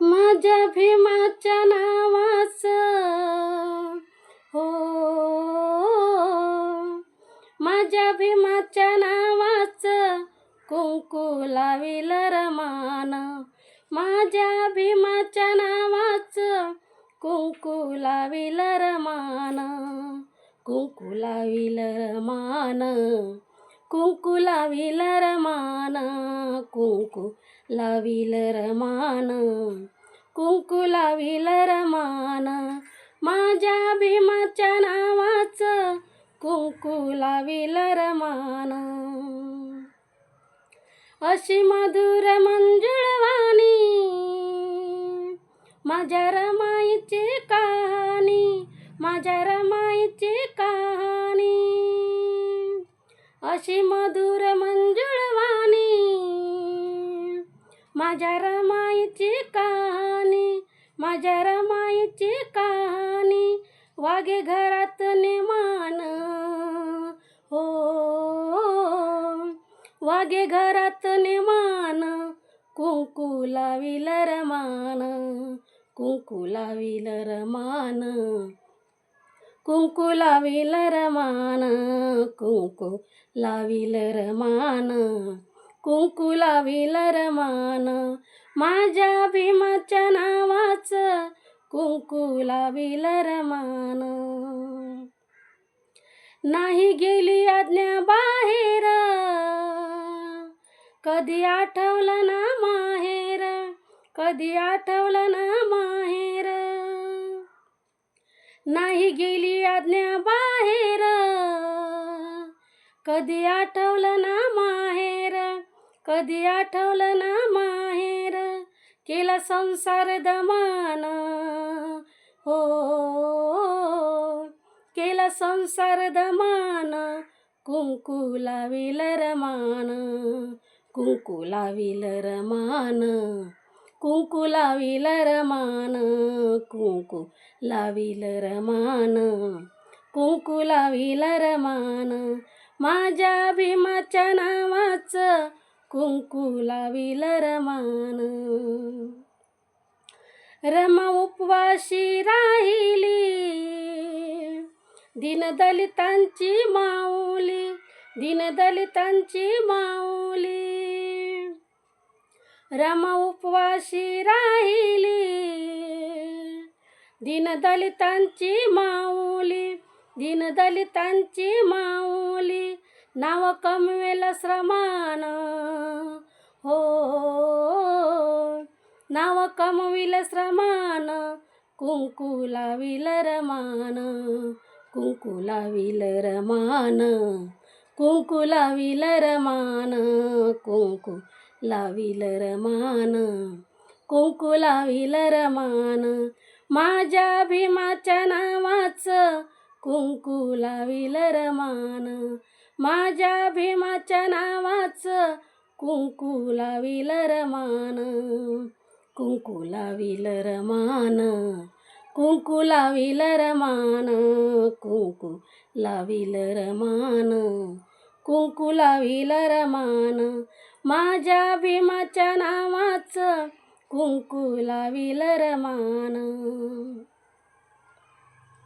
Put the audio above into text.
माझ्या भीमाच्या नावाच. हो. माझ्या भीमाच्या नावाच. कुंकू लाविल रमान. माझ्या भीमाच्या नावाच. कुंकू लाविल रमान. कुंकू लाविल रमान. कुंकू लाविल रमान. कुंकू लाविल रमान कुंकू लाविल रमान. माझ्या भीमाच्या नावाच कुंकू लाविल रमान. अशी मधुर मंजुळवाणी माझ्या रमाईची कहाणी माझ्या रमाईची कहाणी. अशी मधुर मंजुळ माझ्या रमाईची कहाणी माझ्या रमाईची कहाणी वागे घरात नेमान हो वागे घरात नेमान कुंकू लाविल रमान कुंकू लाविल रमान. कुंकू लाविल रमान कुंकू लाविल रमान. कुंकू लाविल रमान माझ्या भीमाच्या नावाच कुंकू लाविल रमान नाही गेली आज्ञा बाहेर. कधी आठवलं ना माहेर. कधी आठवलं ना माहेर. नाही गेली आज्ञा बाहेर. कधी आठवलं ना माहेर कधी आठवलं ना माहेर? केला संसार दमान. हो केला संसार दमान. कुंकू लाविल रमान. कुंकू लाविल रमान. कुंकू लाविल रमान. कुंकू लाविल रमान. कुंकू लाविल रमान. माझ्या भीमाच्या नावाचं कुंकू लाविल रमान रमा उपवाशी राहिली. दीनदलितांची माऊली दीनदलितांची माऊली. रमा उपवाशी राहिली. दीनदलितांची माऊली दीनदलितांची माऊली. नाव कमवेल श्रमान हो, हो, हो नाव कमविल श्रमान कुंकू लाविल रमान कुंकू लाविल रमान कुंकू लाविल रमान कुंकू लाविल रमान कुंकू लाविल रमान माझ्या भीमाच्या नावाच कुंकू लाविल रमान माझ्या भीमाच्या नावाच कुंकू लाविल रमान. कुंकू लाविल रमान. कुंकू लाविल रमान. कुंकू लाविल रमान. कुंकू लाविल रमान. माझ्या भीमाच्या नावाच कुंकू लाविल रमान.